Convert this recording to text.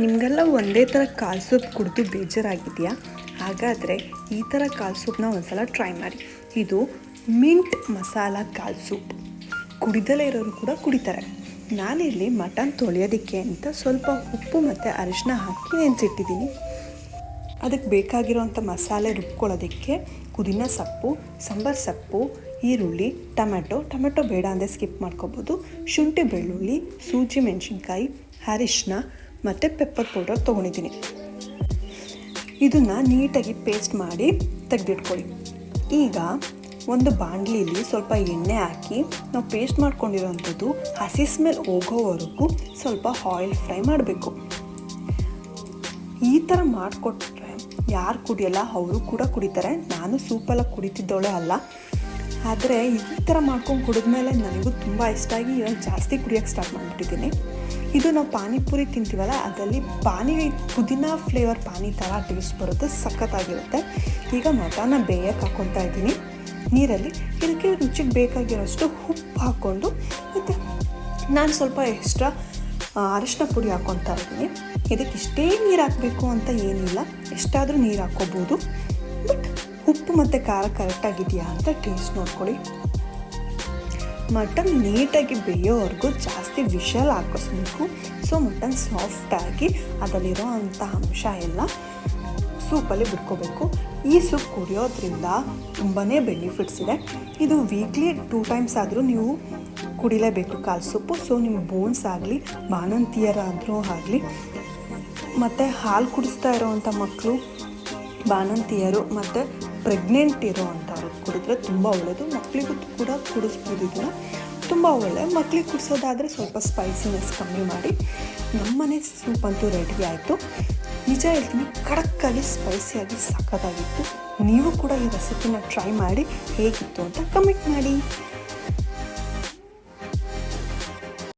ನಿಮಗೆಲ್ಲ ಒಂದೇ ಥರ ಕಾಲು ಸೂಪ್ ಕುಡಿದು ಬೇಜಾರಾಗಿದೆಯಾ ಹಾಗಾದರೆ ಈ ಥರ ಕಾಲು ಸೂಪ್ನ ಒಂದ್ಸಲ ಟ್ರೈ ಮಾಡಿ. ಇದು ಮಿಂಟ್ ಮಸಾಲ ಕಾಲು ಸೂಪ್. ಕುಡಿದಲೇ ಇರೋರು ಕೂಡ ಕುಡಿತಾರೆ. ನಾನಿಲ್ಲಿ ಮಟನ್ ತೊಳೆಯೋದಕ್ಕೆ ಅಂತ ಸ್ವಲ್ಪ ಉಪ್ಪು ಮತ್ತು ಅರಿಶಿನ ಹಾಕಿ ನೆನೆಸಿಟ್ಟಿದ್ದೀನಿ. ಅದಕ್ಕೆ ಬೇಕಾಗಿರುವಂಥ ಮಸಾಲೆ ರುಬ್ಕೊಳ್ಳೋದಕ್ಕೆ ಪುದೀನ ಸೊಪ್ಪು, ಸಾಂಬಾರು ಸೊಪ್ಪು, ಈರುಳ್ಳಿ, ಟೊಮೆಟೊ. ಟೊಮೆಟೊ ಬೇಡ ಅಂದರೆ ಸ್ಕಿಪ್ ಮಾಡ್ಕೋಬೋದು. ಶುಂಠಿ ಬೆಳ್ಳುಳ್ಳಿ, ಸೂಜಿ ಮೆಣಸಿನ್ಕಾಯಿ ಅರಿಶಿನ ಮತ್ತು ಪೆಪ್ಪರ್ ಪೌಡರ್ ತೊಗೊಂಡಿದ್ದೀನಿ. ಇದನ್ನು ನೀಟಾಗಿ ಪೇಸ್ಟ್ ಮಾಡಿ ತೆಗೆದಿಟ್ಕೊಳ್ಳಿ. ಈಗ ಒಂದು ಬಾಣಲಿಲಿ ಸ್ವಲ್ಪ ಎಣ್ಣೆ ಹಾಕಿ ನಾವು ಪೇಸ್ಟ್ ಮಾಡ್ಕೊಂಡಿರೋವಂಥದ್ದು ಹಸಿ ಸ್ಮೆಲ್ ಹೋಗೋವರೆಗೂ ಸ್ವಲ್ಪ ಆಯಿಲ್ ಫ್ರೈ ಮಾಡಬೇಕು. ಈ ಥರ ಮಾಡಿಕೊಟ್ರೆ ಯಾರು ಕುಡಿಯಲ್ಲ, ಅವರು ಕೂಡ ಕುಡಿತಾರೆ. ನಾನು ಸೂಪೆಲ್ಲ ಕುಡಿತಿದ್ದವಳೆ ಅಲ್ಲ. ಆದರೆ ಈ ಥರ ಮಾಡ್ಕೊಂಡು ಕುಡಿದ್ಮೇಲೆ ನನಗೂ ತುಂಬ ಇಷ್ಟ ಆಗಿ ಇವಾಗ ಜಾಸ್ತಿ ಕುಡಿಯೋಕ್ಕೆ ಸ್ಟಾರ್ಟ್ ಮಾಡಿಬಿಟ್ಟಿದ್ದೀನಿ. ಇದು ನಾವು ಪಾನಿಪುರಿ ತಿಂತೀವಲ್ಲ, ಅದರಲ್ಲಿ ಪಾನಿ ಪುದೀನ ಫ್ಲೇವರ್ ಪಾನಿ ಥರ ಟೇಸ್ಟ್ ಬರುತ್ತೆ, ಸಖತ್ತಾಗಿರುತ್ತೆ. ಈಗ ಮಟನ ಬೇಯಕ್ಕೆ ಹಾಕ್ಕೊತಾ ಇದ್ದೀನಿ. ನೀರಲ್ಲಿ ಇದಕ್ಕೆ ರುಚಿಗೆ ಬೇಕಾಗಿರೋಷ್ಟು ಉಪ್ಪು ಹಾಕ್ಕೊಂಡು ಮತ್ತು ನಾನು ಸ್ವಲ್ಪ ಎಕ್ಸ್ಟ್ರಾ ಅರಿಶಿನ ಪುಡಿ ಹಾಕ್ಕೊತಾ ಇದ್ದೀನಿ. ಇದಕ್ಕೆ ಇಷ್ಟೇ ನೀರು ಹಾಕಬೇಕು ಅಂತ ಏನಿಲ್ಲ. ಎಷ್ಟಾದರೂ ನೀರು ಹಾಕ್ಕೋಬೋದು ಬಟ್ ಉಪ್ಪು ಮತ್ತು ಖಾರ ಕರೆಕ್ಟಾಗಿದೆಯಾ ಅಂತ ಟೇಸ್ಟ್ ನೋಡ್ಕೊಳ್ಳಿ. ಮಟನ್ ನೀಟಾಗಿ ಬೇಯೋವರೆಗೂ ಜಾಸ್ತಿ ವಿಷಲ್ ಹಾಕಿಸ್ಬೇಕು. ಸೊ, ಮಟನ್ ಸಾಫ್ಟಾಗಿ ಅದರಲ್ಲಿರೋ ಅಂಥ ಅಂಶ ಎಲ್ಲ ಸೂಪಲ್ಲಿ ಬಿಟ್ಕೋಬೇಕು. ಈ ಸೂಪ್ ಕುಡಿಯೋದ್ರಿಂದ ತುಂಬಾ ಬೆನಿಫಿಟ್ಸ್ ಇದೆ. ಇದು ವೀಕ್ಲಿ ಟೂ ಟೈಮ್ಸ್ ಆದರೂ ನೀವು ಕುಡಿಲೇಬೇಕು ಕಾಲು ಸೊಪ್ಪು ಸೊ, ನಿಮ್ಮ ಬೋನ್ಸ್ ಆಗಲಿ, ಬಾಣಂತಿಯರಾದರೂ ಆಗಲಿ, ಮತ್ತು ಹಾಲು ಕುಡಿಸ್ತಾ ಇರೋವಂಥ ಮಕ್ಕಳು, ಬಾಣಂತಿಯರು, ಮತ್ತು ಪ್ರೆಗ್ನೆಂಟ್ ಇರೋ ಅಂಥವ್ರು ಕುಡಿದ್ರೆ ತುಂಬ ಒಳ್ಳೆಯದು ಮಕ್ಕಳಿಗೂ ಕೂಡ ಕುಡಿಸ್ಬೋದು ಇದನ್ನು. ತುಂಬ ಒಳ್ಳೆ. ಮಕ್ಕಳಿಗೆ ಕುಡಿಸೋದಾದರೆ ಸ್ವಲ್ಪ ಸ್ಪೈಸಿನೆಸ್ ಕಮ್ಮಿ ಮಾಡಿ. ನಮ್ಮನೆ ಸೂಪ್ ಅಂತೂ ರೆಡಿ ಆಯಿತು. ನಿಜ ಹೇಳ್ತೀನಿ ಕಡಕ್ಕಾಗಿ ಸ್ಪೈಸಿಯಾಗಿ ಸಖತ್ತಾಗಿತ್ತು. ನೀವು ಕೂಡ ಈ ರೆಸಿಪಿನ ಟ್ರೈ ಮಾಡಿ ಹೇಗಿತ್ತು ಅಂತ ಕಮೆಂಟ್ ಮಾಡಿ.